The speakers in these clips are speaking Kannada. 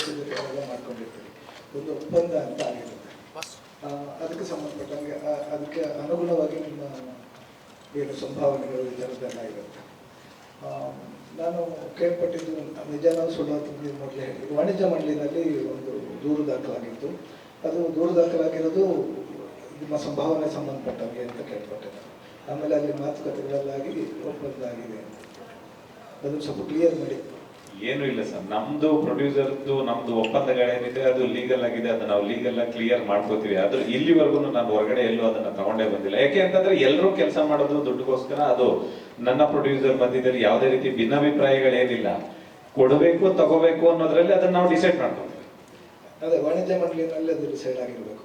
ಪೂರ್ವ ಸಿದ್ಧತೆಗಳೆಲ್ಲ ಮಾಡ್ಕೊಂಡಿರ್ತೀವಿ ಒಂದು ಒಪ್ಪಂದ ಅಂತ ಆಗಿರುತ್ತೆ. ಅದಕ್ಕೆ ಸಂಬಂಧಪಟ್ಟಂಗೆ ಅದಕ್ಕೆ ಅನುಗುಣವಾಗಿ ನಿಮ್ಮ ಏನು ಸಂಭಾವನೆಗಳು ಈ ಥರದ್ದೆಲ್ಲ ಇರುತ್ತೆ. ನಾನು ಕೇಳ್ಪಟ್ಟಿದ್ದು ನಿಜನೂ ಸುಳ್ಳು ನೀವು ಮೊದಲೇ ಹೇಳಿ. ವಾಣಿಜ್ಯ ಮಂಡಳಿನಲ್ಲಿ ಒಂದು ದೂರು ದಾಖಲಾಗಿತ್ತು. ಅದು ದೂರು ದಾಖಲಾಗಿರೋದು ನಿಮ್ಮ ಸಂಭಾವನೆ ಸಂಬಂಧಪಟ್ಟಂಗೆ ಅಂತ ಕೇಳ್ಪಟ್ಟೆ ನಾನು. ಆಮೇಲೆ ಅಲ್ಲಿ ಮಾತುಕತೆಗಳಲ್ಲಾಗಿ ಒಪ್ಪಂದ ಆಗಿದೆ ಅದನ್ನು ಸ್ವಲ್ಪ ಕ್ಲಿಯರ್ ಮಾಡಿ. ಏನು ಇಲ್ಲ ಸರ್. ನಮ್ದು ಪ್ರೊಡ್ಯೂಸರ್ದು ನಮ್ದು ಒಪ್ಪಂದಗಳೇನಿದೆ ಅದು ಲೀಗಲ್ ಆಗಿದೆ ಅದನ್ನ ನಾವು ಲೀಗಲ್ ಆಗಿ ಕ್ಲಿಯರ್ ಮಾಡ್ಕೋತೀವಿ. ಆದ್ರೆ ಇಲ್ಲಿವರೆಗೂ ನಾನು ಹೊರಗಡೆ ಎಲ್ಲೂ ಅದನ್ನ ತಗೊಂಡೇ ಬಂದಿಲ್ಲ. ಯಾಕೆ ಅಂತಂದ್ರೆ ಎಲ್ಲರೂ ಕೆಲಸ ಮಾಡೋದು ದುಡ್ಡುಗೋಸ್ಕರ ಅದು ನನ್ನ ಪ್ರೊಡ್ಯೂಸರ್ ಮಧ್ಯದಲ್ಲಿ ಯಾವುದೇ ರೀತಿ ಭಿನ್ನಾಭಿಪ್ರಾಯಗಳೇನಿಲ್ಲ ಕೊಡಬೇಕು, ತಗೋಬೇಕು ಅನ್ನೋದ್ರಲ್ಲಿ ಅದನ್ನ ನಾವು ಡಿಸೈಡ್ ಮಾಡ್ಕೊತೀವಿ. ಅದೇ ವಾಣಿಜ್ಯ ಮಂಡಳಿನಲ್ಲಿ ಅದು ಡಿಸೈಡ್ ಆಗಿರಬೇಕು.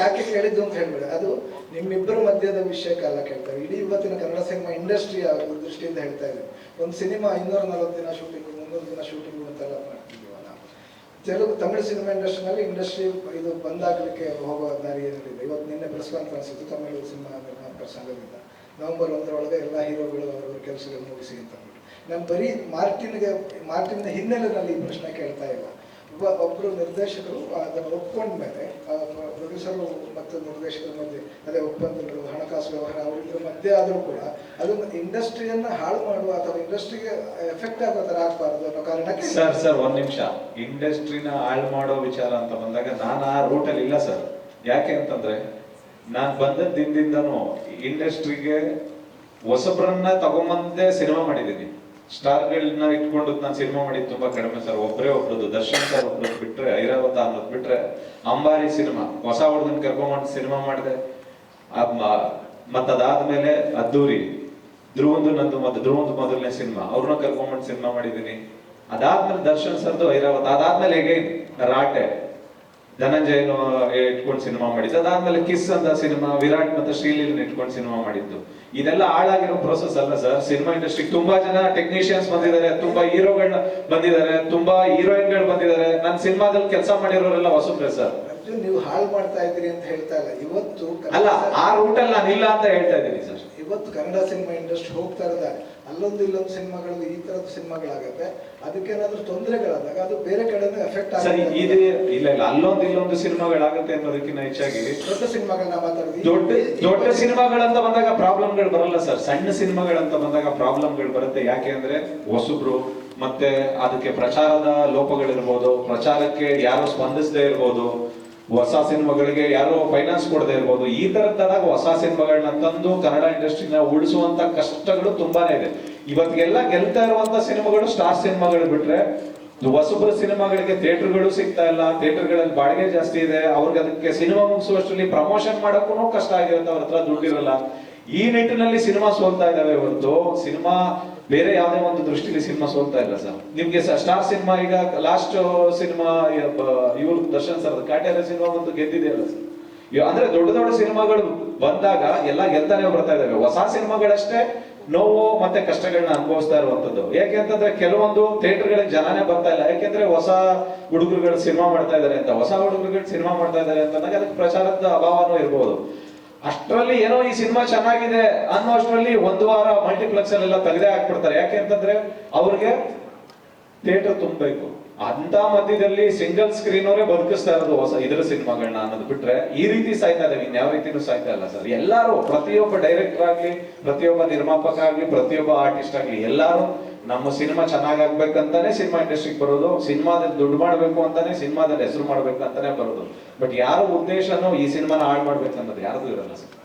ಯಾಕೆ ಕೇಳಿದ್ದು ಅಂತ ಹೇಳ್ಬೇಡಿ. ಅದು ನಿಮ್ಮಿಬ್ಬರ ಮಧ್ಯದ ವಿಷಯಕ್ಕೆಲ್ಲ ಕೇಳ್ತಾರೆ. ಇಡೀ ಇವತ್ತಿನ ಕನ್ನಡ ಸಿನಿಮಾ ಇಂಡಸ್ಟ್ರಿಯ ದೃಷ್ಟಿಯಿಂದ ಹೇಳ್ತಾ ಇದ್ದೀನಿ ಒಂದು ಸಿನಿಮಾ ಇನ್ನೂರ ನಲವತ್ತು ದಿನ ಶೂಟಿಂಗ್ ಮುನ್ನೂರು ದಿನ ಶೂಟಿಂಗ್ ಅಂತೆಲ್ಲ ಮಾಡ್ತಿದ್ದೀವಿ ನಾವು. ತೆಲುಗು ತಮಿಳು ಸಿನಿಮಾ ಇಂಡಸ್ಟ್ರಿನಲ್ಲಿ ಇಂಡಸ್ಟ್ರಿ ಇದು ಬಂದಾಗಲಿಕ್ಕೆ ಹೋಗೋ ದಾರಿ ಏನಿದೆ? ಇವತ್ತು ನಿನ್ನೆ ಪ್ರೆಸ್ ಕಾನ್ಫರೆನ್ಸ್ ಇತ್ತು. ತಮಿಳು ಸಿನಿಮಾ ನಿರ್ಮಾಪಕರ ಸಂಘದಿಂದ. ನವೆಂಬರ್ ಒಂದರೊಳಗೆ ಎಲ್ಲ ಹೀರೋಗಳು ಅವರವರ ಕೆಲಸಗಳು ಮುಗಿಸಿ ಅಂತ. ನಾನು ಬರೀ ಮಾರ್ಟಿನ್ಗೆ ಮಾರ್ಟಿನ್ ಹಿನ್ನೆಲೆಯಲ್ಲಿ ಈ ಪ್ರಶ್ನೆ ಕೇಳ್ತಾ ಇಲ್ಲ ಒಬ್ಬ ಒಬ್ಬರು ನಿರ್ದೇಶಕರು ಅದನ್ನು ಒಪ್ಕೊಂಡ್ಮೇಲೆ ಪ್ರೊಡ್ಯೂಸರು ಮತ್ತು ನಿರ್ದೇಶಕರ ಮಧ್ಯೆ, ಅದೇ ಒಪ್ಪಂದಗಳು, ಹಣಕಾಸು ವ್ಯವಹಾರ ಅವರಿಬ್ಬರ ಮಧ್ಯೆ ಆದರೂ ಕೂಡ ಅದು ಇಂಡಸ್ಟ್ರಿಯನ್ನು ಹಾಳು ಮಾಡುವ ಅಥವಾ ಇಂಡಸ್ಟ್ರಿಗೆ ಎಫೆಕ್ಟ್ ಆಗೋ ಥರ ಆಗಬಾರ್ದು ಅನ್ನೋ ಕಾರಣಕ್ಕೆ ಸರ್ ಸರ್, ಒಂದು ನಿಮಿಷ. ಇಂಡಸ್ಟ್ರಿನ ಹಾಳು ಮಾಡೋ ವಿಚಾರ ಅಂತ ಬಂದಾಗ ನಾನು ಆ ರೂಟಲ್ಲಿ ಇಲ್ಲ, ಸರ್. ಯಾಕೆ ಅಂತಂದ್ರೆ, ನಾನು ಬಂದ ದಿನದಿಂದನೂ ಇಂಡಸ್ಟ್ರಿಗೆ ಹೊಸಬ್ರನ್ನ ತಗೊಂಬಂದೇ ಸಿನಿಮಾ ಮಾಡಿದ್ದೀನಿ. ಸ್ಟಾರ್ಗಳನ್ನ ಇಟ್ಕೊಂಡು ನಾನು ಸಿನಿಮಾ ಮಾಡಿದ್ದು ತುಂಬಾ ಕಡಿಮೆ ಸರ್. ಒಬ್ಬರೇ ಒಬ್ರದ್ದು, ದರ್ಶನ್ ಸರ್ ಒಬ್ರದ್ದು ಬಿಟ್ರೆ, ಐರಾವತ ಅನ್ನೋದು ಬಿಟ್ರೆ, ಅಂಬಾರಿ ಸಿನಿಮಾ, ಹೊಸ ಹುಡುಗನ್ ಕರ್ಕೊಂಬಂದು ಸಿನಿಮಾ ಮಾಡಿದೆ. ಮತ್ತದಾದ್ಮೇಲೆ ಅದ್ದೂರಿ, ಧ್ರುವಂದು ನಂದು ಮತ್ತೆ ಧ್ರುವಂದು ಮೊದಲನೇ ಸಿನಿಮಾ ಅವ್ರನ್ನ ಕರ್ಕೊಂಡ್ಬಂದು ಸಿನಿಮಾ ಮಾಡಿದೀನಿ. ಅದಾದ್ಮೇಲೆ ದರ್ಶನ್ ಸರ್ದು ಐರಾವತ, ಅದಾದ್ಮೇಲೆ ಹೇಗೆ? ರಾಟೆ. ಧನಂಜಯನು ಇಟ್ಕೊಂಡು ಸಿನಿಮಾ ಮಾಡಿದ್ದು. ಅದಾದ್ಮೇಲೆ ಕಿಸ್ ಅಂತ ಸಿನಿಮಾ, ವಿರಾಟ್ ಮತ್ತೆ ಶ್ರೀಲೀಲನ್ ಇಟ್ಕೊಂಡು ಸಿನಿಮಾ ಮಾಡಿದ್ದು. ಇದೆಲ್ಲ ಹಾಳಾಗಿರೋ ಪ್ರೋಸೆಸ್ ಅಲ್ಲ ಸರ್ ಸಿನಿಮಾ ಇಂಡಸ್ಟ್ರಿ ತುಂಬಾ ಜನ ಟೆಕ್ನಿಷಿಯನ್ಸ್ ಬಂದಿದ್ದಾರೆ, ತುಂಬಾ ಹೀರೋಗಳನ್ನ ಬಂದಿದ್ದಾರೆ, ತುಂಬಾ ಹೀರೋಯಿನ್ಗಳು ಬಂದಿದ್ದಾರೆ. ನನ್ನ ಸಿನಿಮಾದಲ್ಲಿ ಕೆಲಸ ಮಾಡಿರೋರೆಲ್ಲ ಹೊಸಬ್ರೆ ಸರ್ ಅರ್ಜುನ್ ನೀವು ಹಾಳು ಮಾಡ್ತಾ ಇದ್ದೀರಿ ಅಂತ ಹೇಳ್ತಾ ಇಲ್ಲ. ಇವತ್ತು ಅಲ್ಲ ಆ ರೂಟಲ್ಲಿ ನಾನು ಇಲ್ಲ ಅಂತ ಹೇಳ್ತಾ ಇದ್ದೀನಿ ಸರ್. ಇವತ್ತು ಕನ್ನಡ ಸಿನಿಮಾ ಇಂಡಸ್ಟ್ರಿ ಹೋಗ್ತಾ ಇರೋದ? ಅಲ್ಲೊಂದು ಇಲ್ಲೊಂದು ಸಿನಿಮಾಗಳು ಈ ತರದ ಸಿನಿಮಾಗಳಾಗತ್ತೆ. ಅದಕ್ಕೇನಾದ್ರೂ ತೊಂದರೆಗಳಾದಾಗ ಅದು ಬೇರೆ ಕಡೆನೂ ಎಫೆಕ್ಟ್ ಸರಿ ಇದು ಇಲ್ಲ ಇಲ್ಲ ಅಲ್ಲೊಂದು ಇಲ್ಲೊಂದು ಸಿನಿಮಾಗಳಾಗುತ್ತೆ ಅನ್ನೋದಕ್ಕಿಂತ ಹೆಚ್ಚಾಗಿ ದೊಡ್ಡ ಸಿನಿಮಾಗಳನ್ನ ಮಾತಾಡಿದ್ವಿ ದೊಡ್ಡ ದೊಡ್ಡ ಸಿನಿಮಾಗಳಂತ ಬಂದಾಗ ಪ್ರಾಬ್ಲಮ್ಗಳು ಬರಲ್ಲ ಸರ್. ಸಣ್ಣ ಸಿನಿಮಾಗಳಂತ ಬಂದಾಗ ಪ್ರಾಬ್ಲಮ್ಗಳು ಬರುತ್ತೆ. ಯಾಕೆ ಅಂದ್ರೆ ಹೊಸಬ್ರು ಮತ್ತೆ ಅದಕ್ಕೆ ಪ್ರಚಾರದ ಲೋಪಗಳಿರ್ಬೋದು. ಪ್ರಚಾರಕ್ಕೆ ಯಾರು ಸ್ಪಂದಿಸದೇ ಇರ್ಬೋದು. ಹೊಸ ಸಿನಿಮಾಗಳಿಗೆ ಯಾರೋ ಫೈನಾನ್ಸ್ ಕೊಡದೇ ಇರ್ಬೋದು, ಈ ತರ ತರದ್ದಾದಾಗ ಹೊಸ ಸಿನಿಮಾಗಳನ್ನ ತಂದು ಕನ್ನಡ ಇಂಡಸ್ಟ್ರಿನ ಉಳಿಸುವಂತ ಕಷ್ಟಗಳು ತುಂಬಾನೇ ಇದೆ. ಇವತ್ತಿಗೆಲ್ಲ ಗೆಲ್ತಾ ಇರುವಂತ ಸಿನಿಮಾಗಳು ಸ್ಟಾರ್ ಸಿನಿಮಾಗಳು ಬಿಟ್ರೆ, ಹೊಸಬ್ರ ಸಿನಿಮಾಗಳಿಗೆ ಥಿಯೇಟರ್ಗಳು ಸಿಗ್ತಾ ಇಲ್ಲ, ಥಿಯೇಟರ್ಗಳಲ್ಲಿ ಬಾಡಿಗೆ ಜಾಸ್ತಿ ಇದೆ, ಅವ್ರಿಗೆ ಅದಕ್ಕೆ ಸಿನಿಮಾ ಮುಗಿಸುವಷ್ಟರಲ್ಲಿ ಪ್ರಮೋಷನ್ ಮಾಡೋಕ್ಕೂ ಕಷ್ಟ ಆಗಿರುತ್ತೆ, ಅವ್ರ ಹತ್ರ ದುಡ್ಡಿರಲ್ಲ ಈ ನಿಟ್ಟಿನಲ್ಲಿ ಸಿನಿಮಾ ಸೋಲ್ತಾ ಇದಾವೆ ಹೊರತು ಸಿನಿಮಾ ಬೇರೆ ಯಾವುದೇ ಒಂದು ದೃಷ್ಟಿಲಿ ಸಿನಿಮಾ ಸೋಲ್ತಾ ಇಲ್ಲ ಸರ್. ನಿಮ್ಗೆ ಸ್ಟಾರ್ ಸಿನಿಮಾ ಈಗ ಲಾಸ್ಟ್ ಸಿನಿಮಾ ಇವ್ರ ದರ್ಶನ್ ಸರ್ ಕಾಟ್ಯಾರ ಸಿನಿಮಾ ಒಂದು ಗೆದ್ದಿದೆಯಲ್ಲ ಸರ್. ಅಂದ್ರೆ ದೊಡ್ಡ ದೊಡ್ಡ ಸಿನಿಮಾಗಳು ಬಂದಾಗ ಎಲ್ಲ ಗೆಲ್ತಾನೆ ಬರ್ತಾ ಇದಾವೆ ಹೊಸ ಸಿನಿಮಾಗಳಷ್ಟೇ ನೋವು ಮತ್ತೆ ಕಷ್ಟಗಳನ್ನ ಅನುಭವಿಸ್ತಾ ಇರುವಂತದ್ದು ಯಾಕೆ ಅಂತಂದ್ರೆ ಕೆಲವೊಂದು ಥಿಯೇಟರ್ಗಳಿಗೆ ಜನನೇ ಬರ್ತಾ ಇಲ್ಲ. ಯಾಕೆಂದ್ರೆ ಹೊಸ ಹುಡುಗರುಗಳು ಸಿನಿಮಾ ಮಾಡ್ತಾ ಇದಾರೆ ಅಂತ. ಹೊಸ ಹುಡುಗರುಗಳು ಸಿನಿಮಾ ಮಾಡ್ತಾ ಇದಾರೆ ಅಂತಂದಾಗ ಅದಕ್ಕೆ ಪ್ರಚಾರದ ಅಭಾವನೂ ಇರ್ಬೋದು. ಅಷ್ಟರಲ್ಲಿ ಏನೋ ಈ ಸಿನಿಮಾ ಚೆನ್ನಾಗಿದೆ ಅನ್ನೋ ಅಷ್ಟರಲ್ಲಿ ಒಂದು ವಾರ ಮಲ್ಟಿಪ್ಲೆಕ್ಸ್ ಅಲ್ಲೆಲ್ಲ ತೆಗೆದೇ ಹಾಕ್ಬಿಡ್ತಾರೆ. ಯಾಕೆ ಅಂತಂದ್ರೆ ಅವ್ರಿಗೆ ಥಿಯೇಟರ್ ತುಂಬಬೇಕು. ಅಂತ ಮಧ್ಯದಲ್ಲಿ ಸಿಂಗಲ್ ಸ್ಕ್ರೀನ್ ಅವರೇ ಬದುಕಿಸ್ತಾ ಇರೋದು ಹೊಸ ಇದ್ರ ಸಿನಿಮಾಗಳನ್ನ ಅನ್ನೋದು ಬಿಟ್ರೆ ಈ ರೀತಿ ಸಾಯ್ತಾ ಇದಾವೆ. ಇನ್ಯಾವ ರೀತಿನೂ ಸಾಯ್ತಾ ಇಲ್ಲ ಸರ್. ಎಲ್ಲಾರು ಪ್ರತಿಯೊಬ್ಬ ಡೈರೆಕ್ಟರ್ ಆಗ್ಲಿ, ಪ್ರತಿಯೊಬ್ಬ ನಿರ್ಮಾಪಕ ಆಗ್ಲಿ, ಪ್ರತಿಯೊಬ್ಬ ಆರ್ಟಿಸ್ಟ್ ಆಗ್ಲಿ ಎಲ್ಲಾರು ನಮ್ಮ ಸಿನಿಮಾ ಚೆನ್ನಾಗಾಗ್ಬೇಕಂತಾನೆ ಸಿನಿಮಾ ಇಂಡಸ್ಟ್ರಿಗೆ ಬರೋದು, ಸಿನಿಮಾದಲ್ಲಿ ದುಡ್ಡು ಮಾಡಬೇಕು ಅಂತಾನೆ ಸಿನಿಮಾದಲ್ಲಿ ಹೆಸರು ಮಾಡಬೇಕು ಅಂತಾನೆ ಬರೋದು. ಬಟ್ ಯಾರ ಉದ್ದೇಶನೂ ಈ ಸಿನಿಮಾನ ಹಾಳು ಮಾಡ್ಬೇಕು ಅನ್ನೋದು ಯಾರ್ದು ಇರಲ್ಲ ಸರ್.